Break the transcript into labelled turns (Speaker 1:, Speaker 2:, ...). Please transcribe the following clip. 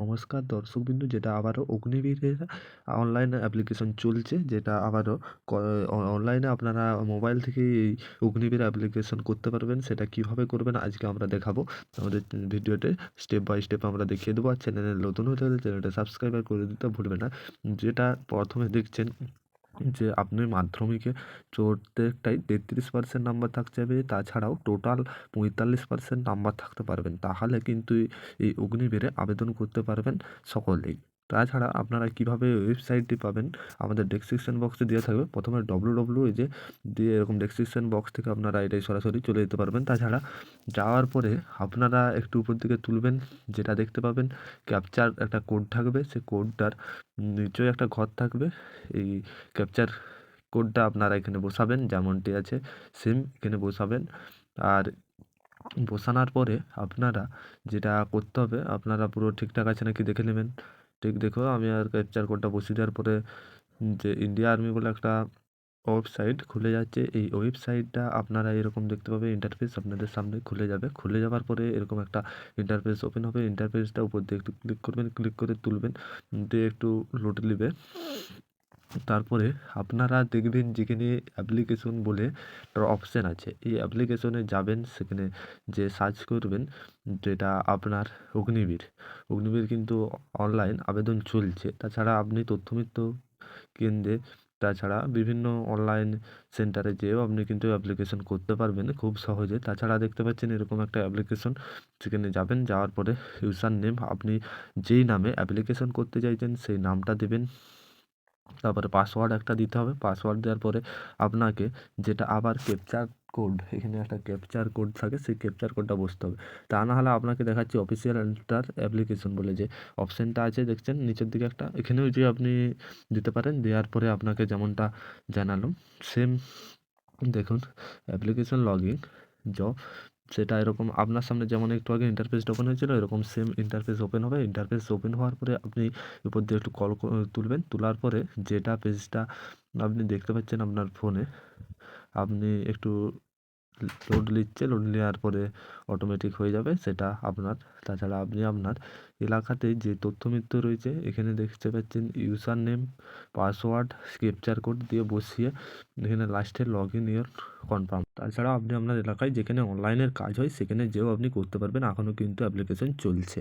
Speaker 1: নমস্কার দর্শকবিন্দু, যেটা আবারও অগ্নিবীরের অনলাইন অ্যাপ্লিকেশন চলছে, যেটা আবারও অনলাইনে আপনারা মোবাইল থেকে এই অগ্নিবীর অ্যাপ্লিকেশন করতে পারবেন, সেটা কীভাবে করবেন আজকে আমরা দেখাবো। আমাদের ভিডিওতে স্টেপ বাই স্টেপ আমরা দেখিয়ে দেবো, আর চ্যানেলে নতুন হতে হলে চ্যানেলটা সাবস্ক্রাইব করে দিতে ভুলবেন না। যেটা প্রথমে দেখছেন যে আপনি মাধ্যমিকে প্রত্যেকটাই তেত্রিশ পার্সেন্ট নাম্বার থাকতে হবে তাছাড়াও টোটাল পঁয়তাল্লিশ পার্সেন্ট নাম্বার থাকতে পারবেন। তাহলে কিন্তু এই অগ্নিবীরে আবেদন করতে পারবেন সকলেই। তাছাড়া আপনারা কীভাবে ওয়েবসাইটটি পাবেন, আমাদের ডেসক্রিপশন বক্সে দেওয়া থাকবে। প্রথমে ডব্লু ডব্লু এই যে, দিয়ে এরকম ডেসক্রিপশন বক্স থেকে আপনারা এটাই সরাসরি চলে যেতে পারবেন। তাছাড়া যাওয়ার পরে আপনারা একটু উপর দিকে তুলবেন, যেটা দেখতে পাবেন ক্যাপচার একটা কোড থাকবে। সে কোডটার নিচয় একটা ঘর থাকবে। এই ক্যাপচার কোডটা আপনারা এখানে বসাবেন, যেমনটি আছে সেম এখানে বসাবেন। আর বসানোর পরে আপনারা যেটা করতে হবে, আপনারা পুরো ঠিকঠাক আছে নাকি দেখে নেবেন। ঠিক দেখো, আমি আর ক্যাপচার কোডটা বসিয়ে দেওয়ার পরে যে ইন্ডিয়া আর্মি বলে একটা ওয়েবসাইট খুলে যাচ্ছে, এই ওয়েবসাইটটা আপনারা এরকম দেখতে পাবে ইন্টারফেস আপনাদের সামনে খুলে যাবে। খুলে যাওয়ার পরে এরকম একটা ইন্টারফেস ওপেন হবে ইন্টারফেসটা উপর দিয়ে একটু ক্লিক করবেন ক্লিক করে তুলবেন, দিয়ে একটু লোড নেবে। তারপরে আপনারা দেখবেন যেখানে অ্যাপ্লিকেশন বলে একটা অপশান আছে। এই অ্যাপ্লিকেশনে যাবেন, সেখানে যে সার্চ করবেন, যেটা আপনার অগ্নিবীর। অগ্নিবীর কিন্তু অনলাইন আবেদন চলছে। তাছাড়া আপনি তথ্যমিত্র কেন্দ্রে, তাছাড়া বিভিন্ন অনলাইন সেন্টারে যেয়েও আপনি কিন্তু অ্যাপ্লিকেশন করতে পারবেন খুব সহজে। তাছাড়া দেখতে পাচ্ছেন এরকম একটা অ্যাপ্লিকেশন সেখানে যাবেন, যাওয়ার পরে ইউজার নেম আপনি যেই নামে অ্যাপ্লিকেশন করতে চাইছেন, সেই নামটা দেবেন। তারপরে পাসওয়ার্ড একটা দিতে হবে। পাসওয়ার্ড দেওয়ার পরে আপনাকে যেটা আবার ক্যাপচার কোড এখানে একটা ক্যাপচার কোড থাকে, সেই ক্যাপচার কোডটা বসতে হবে। তা না হলে আপনাকে দেখাচ্ছি অফিসিয়াল এন্টার অ্যাপ্লিকেশন বলে যে অপশানটা আছে, দেখছেন? নিচের দিকে একটা, এখানেও যে আপনি দিতে পারেন, দেওয়ার পরে আপনাকে যেমনটা জানালাম সেম দেখুন অ্যাপ্লিকেশন লগ ইন জব সেটা এরকম আপনার সামনে যেমন একটু আগে ইন্টারফেসটা ওপেন হয়েছিল, এরকম সেম ইন্টারফেস ওপেন হবে। ইন্টারফেস ওপেন হওয়ার পরে আপনি উপর দিয়ে একটু কল তুলবেন। তোলার পরে যেটা পেজটা আপনি দেখতে পাচ্ছেন আপনার ফোনে আপনি একটু লোড নিচ্ছে লোড নেওয়ার পরে অটোমেটিক হয়ে যাবে সেটা আপনার। তাছাড়া আপনি আপনার এলাকাতে যে তথ্য তথ্যমিত্র রয়েছে, এখানে দেখতে পাচ্ছেন user name password captcha code দিয়ে বসিয়ে এখানে লাস্টে লগ ইন ইয়ার কনফার্ম তাছাড়া আপনি আপনার এলাকায় যেখানে অনলাইনের কাজ হয়, সেখানে যেও আপনি করতে পারবেন এখনও কিন্তু অ্যাপ্লিকেশন চলছে।